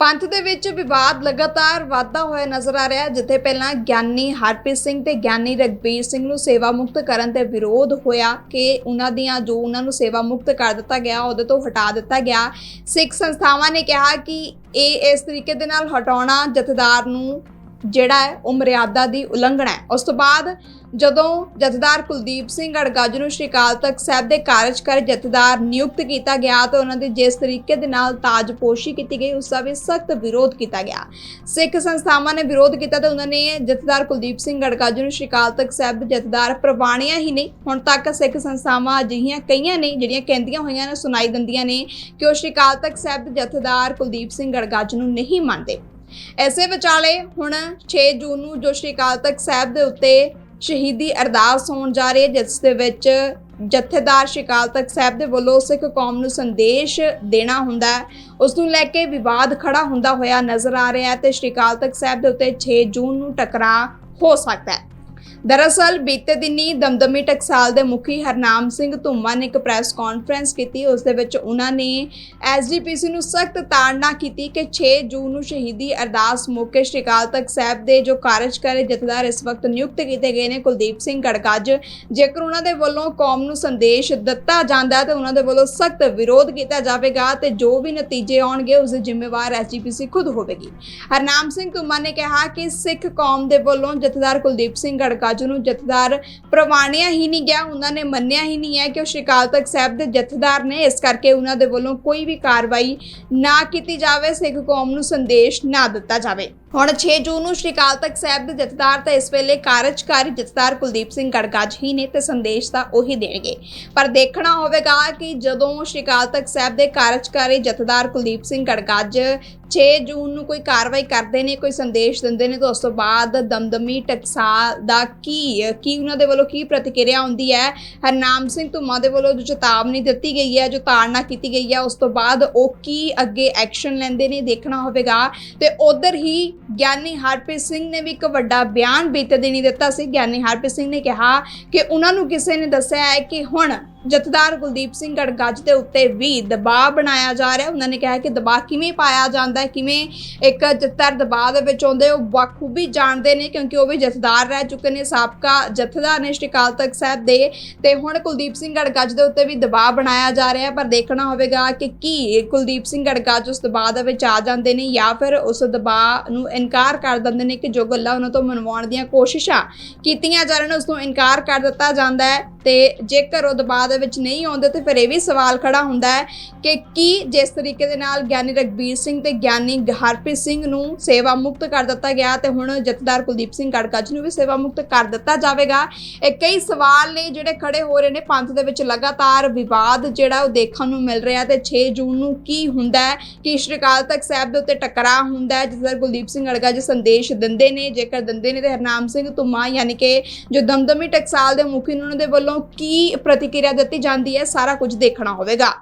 ਪੰਥ ਦੇ ਵਿੱਚ ਵਿਵਾਦ ਲਗਾਤਾਰ ਵਾਧਾ ਹੋਇਆ ਨਜ਼ਰ ਆ ਰਿਹਾ ਹੈ, ਜਿੱਥੇ ਪਹਿਲਾਂ ਗਿਆਨੀ ਹਰਪ੍ਰੀਤ ਸਿੰਘ ਤੇ ਗਿਆਨੀ ਰਗਬੀਰ ਸਿੰਘ ਨੂੰ ਸੇਵਾ ਮੁਕਤ ਕਰਨ ਤੇ ਵਿਰੋਧ ਹੋਇਆ ਕਿ ਉਹਨਾਂ ਦੀਆਂ ਜੋ ਉਹਨਾਂ ਨੂੰ ਸੇਵਾ ਮੁਕਤ ਕਰ ਦਿੱਤਾ ਗਿਆ, ਉਹਦੇ ਤੋਂ ਹਟਾ ਦਿੱਤਾ ਗਿਆ। ਸਿੱਖ ਸੰਸਥਾਵਾਂ ਨੇ ਕਿਹਾ ਕਿ ਇਹ ਇਸ ਤਰੀਕੇ ਦੇ ਨਾਲ ਹਟਾਉਣਾ ਜਥੇਦਾਰ ਨੂੰ ਜਿਹੜਾ ਹੈ, ਉਹ ਮਰਿਆਦਾ ਦੀ ਉਲੰਘਣਾ ਹੈ। ਉਸ ਤੋਂ ਬਾਅਦ ਜਦੋਂ ਜਥੇਦਾਰ ਕੁਲਦੀਪ ਸਿੰਘ ਅੜਗੱਜ ਨੂੰ ਸ਼੍ਰੀ ਅਕਾਲ ਤਖਤ ਸਾਹਿਬ ਦੇ ਕਾਰਜਕਾਰੀ ਜਥੇਦਾਰ ਨਿਯੁਕਤ ਕੀਤਾ ਗਿਆ ਤਾਂ ਉਹਨਾਂ ਦੀ ਜਿਸ ਤਰੀਕੇ ਦੇ ਨਾਲ ਤਾਜਪੋਸ਼ੀ ਕੀਤੀ ਗਈ, ਉਸ ਦਾ ਵੀ ਸਖਤ ਵਿਰੋਧ ਕੀਤਾ ਗਿਆ। ਸਿੱਖ ਸੰਸਥਾਵਾਂ ਨੇ ਵਿਰੋਧ ਕੀਤਾ ਤਾਂ ਉਹਨਾਂ ਨੇ ਜਥੇਦਾਰ ਕੁਲਦੀਪ ਸਿੰਘ ਅੜਗੱਜ ਨੂੰ ਸ਼੍ਰੀ ਅਕਾਲ ਤਖਤ ਸਾਹਿਬ ਦੇ ਜਥੇਦਾਰ ਪ੍ਰਵਾਣਿਆ ਹੀ ਨਹੀਂ, ਹੁਣ ਤੱਕ ਸਿੱਖ ਸੰਸਥਾਵਾਂ ਅਜਿਹੀਆਂ ਕਈਆਂ ਨੇ ਜਿਹੜੀਆਂ ਕਹਿੰਦੀਆਂ ਹੋਈਆਂ ਨੇ, ਸੁਣਾਈ ਦਿੰਦੀਆਂ ਨੇ ਕਿ ਉਹ ਸ਼੍ਰੀ ਅਕਾਲ ਤਖਤ ਸਾਹਿਬ ਦੇ ਜਥੇਦਾਰ ਕੁਲਦੀਪ ਸਿੰਘ ਅੜਗੱਜ ਨੂੰ ਨਹੀਂ ਮੰਨਦੇ। ਐਸੇ ਵਿਚਾਲੇ ਹੁਣ 6 ਜੂਨ ਨੂੰ ਜੋ ਸ਼੍ਰੀ ਅਕਾਲ ਤਖਤ ਸਾਹਿਬ ਦੇ ਉੱਤੇ ਸ਼ਹੀਦੀ ਅਰਦਾਸ ਹੋਣ ਜਾ ਰਹੀ ਹੈ, ਜਿਸ ਦੇ ਵਿੱਚ ਜਥੇਦਾਰ ਸ਼੍ਰੀ ਅਕਾਲ ਤਖਤ ਸਾਹਿਬ ਦੇ ਵੱਲੋਂ ਸਿੱਖ ਕੌਮ ਨੂੰ ਸੰਦੇਸ਼ ਦੇਣਾ ਹੁੰਦਾ ਉਸ ਨੂੰ ਲੈ ਕੇ ਵਿਵਾਦ ਖੜਾ ਹੁੰਦਾ ਹੋਇਆ ਨਜ਼ਰ ਆ ਰਿਹਾ ਹੈ ਤੇ ਸ਼੍ਰੀ ਅਕਾਲ ਤਖਤ ਸਾਹਿਬ ਦੇ ਉੱਤੇ 6 ਜੂਨ ਨੂੰ ਟਕਰਾਅ ਹੋ ਸਕਦਾ ਹੈ। ਦਰਅਸਲ, ਬੀਤੇ ਦਿਨੀ ਦਮਦਮੀ ਟਕਸਾਲ ਦੇ ਮੁਖੀ ਹਰਨਾਮ ਸਿੰਘ ਧੁੰਮਾ ਨੇ ਇੱਕ ਪ੍ਰੈਸ ਕਾਨਫਰੰਸ ਕੀਤੀ। ਉਸ ਦੇ ਵਿੱਚ ਉਹਨਾਂ ਨੇ ਐਸਜੀਪੀਸੀ ਨੂੰ ਸਖਤ ਤਾੜਨਾ ਕੀਤੀ ਕਿ 6 ਜੂਨ ਨੂੰ ਸ਼ਹੀਦੀ ਅਰਦਾਸ ਮੌਕੇ ਸ਼੍ਰੀ ਅਕਾਲ ਤਖਤ ਸਾਹਿਬ ਦੇ ਜੋ ਕਾਰਜਕਾਰੀ ਜਥੇਦਾਰ ਇਸ ਵਕਤ ਨਿਯੁਕਤ ਕੀਤੇ ਗਏ ਨੇ, ਕੁਲਦੀਪ ਸਿੰਘ ਗੜਗੱਜ ਜੇਕਰ ਉਹਨਾਂ ਦੇ ਵੱਲੋਂ ਕੌਮ ਨੂੰ ਸੰਦੇਸ਼ ਦਿੱਤਾ ਜਾਂਦਾ ਹੈ ਤਾਂ ਉਹਨਾਂ ਦੇ ਵੱਲੋਂ ਸਖਤ ਵਿਰੋਧ ਕੀਤਾ ਜਾਵੇਗਾ ਤੇ ਜੋ ਵੀ ਨਤੀਜੇ ਆਉਣਗੇ, ਉਸ ਦੇ ਜ਼ਿੰਮੇਵਾਰ ਐਸਜੀਪੀਸੀ ਖੁਦ ਹੋਵੇਗੀ। ਹਰਨਾਮ ਸਿੰਘ ਧੁੰਮਾ ਨੇ ਕਿਹਾ ਕਿ ਸਿੱਖ ਕੌਮ ਦੇ ਵੱਲੋਂ ਜਥੇਦਾਰ ਕੁਲਦੀਪ ਸਿੰਘ ਗੜਗੱਜ ਨੂੰ ਜਥੇਦਾਰ ਪ੍ਰਵਾਨਿਆ ਹੀ ਨਹੀਂ ਗਿਆ, ਉਹਨਾਂ ਨੇ ਮੰਨਿਆ ਹੀ ਨਹੀਂ ਹੈ ਕਿ ਉਹ ਸ਼੍ਰੀ ਤਖਤ ਸਾਹਿਬ ਦੇ ਜਥੇਦਾਰ ਨੇ। ਇਸ ਕਰਕੇ ਉਹਨਾਂ ਦੇ ਵੱਲੋਂ ਕੋਈ ਵੀ ਕਾਰਵਾਈ ਨਾ ਕੀਤੀ ਜਾਵੇ, ਸਿੱਖ ਕੌਮ ਨੂੰ ਸੰਦੇਸ਼ ਨਾ ਦਿੱਤਾ ਜਾਵੇ। ਹੁਣ 6 ਜੂਨ ਨੂੰ ਸ਼੍ਰੀ ਅਕਾਲ ਤਖਤ ਸਾਹਿਬ ਦੇ ਜਥੇਦਾਰ ਤਾਂ ਇਸ ਵੇਲੇ ਕਾਰਜਕਾਰੀ ਜਥੇਦਾਰ ਕੁਲਦੀਪ ਸਿੰਘ ਗੜਗੱਜ ਹੀ ਨੇ ਤੇ ਸੰਦੇਸ਼ ਤਾਂ ਉਹੀ ਦੇਣਗੇ। ਪਰ ਦੇਖਣਾ ਹੋਵੇਗਾ ਕਿ ਜਦੋਂ ਸ਼੍ਰੀ ਅਕਾਲ ਤਖਤ ਸਾਹਿਬ ਦੇ ਕਾਰਜਕਾਰੀ ਜਥੇਦਾਰ ਕੁਲਦੀਪ ਸਿੰਘ ਗੜਗੱਜ 6 ਜੂਨ ਨੂੰ ਕੋਈ ਕਾਰਵਾਈ ਕਰਦੇ ਨੇ, ਕੋਈ ਸੰਦੇਸ਼ ਦਿੰਦੇ ਨੇ, ਤਾਂ ਉਸ ਤੋਂ ਬਾਅਦ ਦਮਦਮੀ ਟਕਸਾਲ ਦਾ ਕੀ ਕੀ ਉਹਨਾਂ ਦੇ ਵੱਲੋਂ ਕੀ ਪ੍ਰਤੀਕਿਰਿਆ ਆਉਂਦੀ ਹੈ? ਹਰਨਾਮ ਸਿੰਘ ਧੁੰਮਾ ਦੇ ਵੱਲੋਂ ਜੋ ਚੇਤਾਵਨੀ ਦਿੱਤੀ ਗਈ ਹੈ, ਜੋ ਤਾੜਨਾ ਕੀਤੀ ਗਈ ਹੈ, ਉਸ ਤੋਂ ਬਾਅਦ ਉਹ ਕੀ ਅੱਗੇ ਐਕਸ਼ਨ ਲੈਂਦੇ ਨੇ ਦੇਖਣਾ ਹੋਵੇਗਾ। ਤੇ ਉਧਰ ਹੀ ਗਿਆਨੀ ਹਰਪ੍ਰੀਤ ਸਿੰਘ ਨੇ ਵੀ ਇੱਕ ਵੱਡਾ ਬਿਆਨ ਬੀਤੇ ਦਿਨੀ ਦਿੱਤਾ ਸੀ। ਗਿਆਨੀ ਹਰਪ੍ਰੀਤ ਸਿੰਘ ਨੇ ਕਿਹਾ ਕਿ ਉਹਨਾਂ ਨੂੰ ਕਿਸੇ ਨੇ ਦੱਸਿਆ ਹੈ ਕਿ ਹੁਣ ਜਥੇਦਾਰ ਕੁਲਦੀਪ ਸਿੰਘ ਗੜਗੱਜ ਦੇ ਉੱਤੇ ਵੀ ਦਬਾਅ ਬਣਾਇਆ ਜਾ ਰਿਹਾ। ਉਹਨਾਂ ਨੇ ਕਿਹਾ ਕਿ ਦਬਾਅ ਕਿਵੇਂ ਪਾਇਆ ਜਾਂਦਾ ਹੈ, ਕਿਵੇਂ ਇੱਕ ਜਥੇਦਾਰ ਦਬਾਅ ਦੇ ਵਿੱਚ ਆਉਂਦੇ, ਉਹ ਬਖੂਬੀ ਜਾਣਦੇ ਨੇ ਕਿਉਂਕਿ ਉਹ ਵੀ ਜਥੇਦਾਰ ਰਹਿ ਚੁੱਕੇ ਨੇ। ਸਾਬਕਾ ਜਥੇਦਾਰ ਨੇ ਸ਼੍ਰੀ ਅਕਾਲ ਤਖਤ ਸਾਹਿਬ ਦੇ ਤੇ ਹੁਣ ਕੁਲਦੀਪ ਸਿੰਘ ਗੜਗੱਜ ਦੇ ਉੱਤੇ ਵੀ ਦਬਾਅ ਬਣਾਇਆ ਜਾ ਰਿਹਾ, ਪਰ ਦੇਖਣਾ ਹੋਵੇਗਾ ਕਿ ਕੀ ਕੁਲਦੀਪ ਸਿੰਘ ਗੜਗੱਜ ਉਸ ਦਬਾਅ ਦੇ ਵਿੱਚ ਆ ਜਾਂਦੇ ਨੇ ਜਾਂ ਫਿਰ ਉਸ ਦਬਾਅ ਨੂੰ ਇਨਕਾਰ ਕਰ ਦਿੰਦੇ ਨੇ ਕਿ ਜੋ ਗੱਲਾਂ ਉਹਨਾਂ ਤੋਂ ਮਨਵਾਉਣ ਦੀਆਂ ਕੋਸ਼ਿਸ਼ਾਂ ਕੀਤੀਆਂ ਜਾ ਰਹੀਆਂ ਨੇ, ਉਸ ਨੂੰ ਇਨਕਾਰ ਕਰ ਦਿੱਤਾ ਜਾਂਦਾ ਹੈ ਤੇ ਜੇਕਰ ਉਹ ਦਬਾਅ ਦੇ ਵਿੱਚ ਨਹੀਂ ਆਉਂਦੇ ਤੇ ਫਿਰ ਇਹ ਵੀ ਸਵਾਲ ਖੜਾ ਹੁੰਦਾ ਹੈ ਕਿ ਕੀ ਜਿਸ ਤਰੀਕੇ ਦੇ ਨਾਲ ਗਿਆਨੀ ਰਗਬੀਰ ਸਿੰਘ ਤੇ ਗਿਆਨੀ ਹਰਪ੍ਰੀਤ ਸਿੰਘ ਨੂੰ ਸੇਵਾ ਮੁਕਤ ਕਰ ਦਿੱਤਾ ਗਿਆ ਤੇ ਹੁਣ ਜਥੇਦਾਰ ਕੁਲਦੀਪ ਸਿੰਘ ਗੜਗੱਜ ਨੂੰ ਵੀ ਸੇਵਾ ਮੁਕਤ ਕਰ ਦਿੱਤਾ ਜਾਵੇਗਾ। ਇਹ ਕਈ ਸਵਾਲ ਨੇ ਜਿਹੜੇ ਖੜੇ ਹੋ ਰਹੇ ਨੇ ਪੰਥ ਦੇ ਵਿੱਚ ਲਗਾਤਾਰ ਵਿਵਾਦ ਜਿਹੜਾ ਉਹ ਦੇਖਣ ਨੂੰ ਮਿਲ ਰਿਹਾ ਤੇ 6 ਜੂਨ ਨੂੰ ਕੀ ਹੁੰਦਾ ਹੈ, ਕਿ ਸ਼੍ਰੀ ਅਕਾਲ ਤਖਤ ਸਾਹਿਬ ਦੇ ਉੱਤੇ ਟਕਰਾਅ ਹੁੰਦਾ ਹੈ ਜਥੇਦਾਰ ਕੁਲਦੀਪ ਸਿੰਘ ਗੜਗੱਜ ਸੰਦੇਸ਼ ਦਿੰਦੇ ਨੇ, ਜੇਕਰ ਦਿੰਦੇ ਨੇ ਤੇ ਹਰਨਾਮ ਸਿੰਘ ਧੁੰਮਾ, ਯਾਨੀ ਕਿ ਜੋ ਦਮਦਮੀ ਟਕਸਾਲ ਦੇ ਮੁਖੀ ਉਹਨਾਂ ਦੇ ਵੱਲੋਂ ਕੀ ਪ੍ਰਤੀਕਿਰਿਆ ਦਿੱਤੀ ਜਾਂਦੀ ਹੈ ਸਾਰਾ ਕੁਝ ਦੇਖਣਾ ਹੋਵੇਗਾ।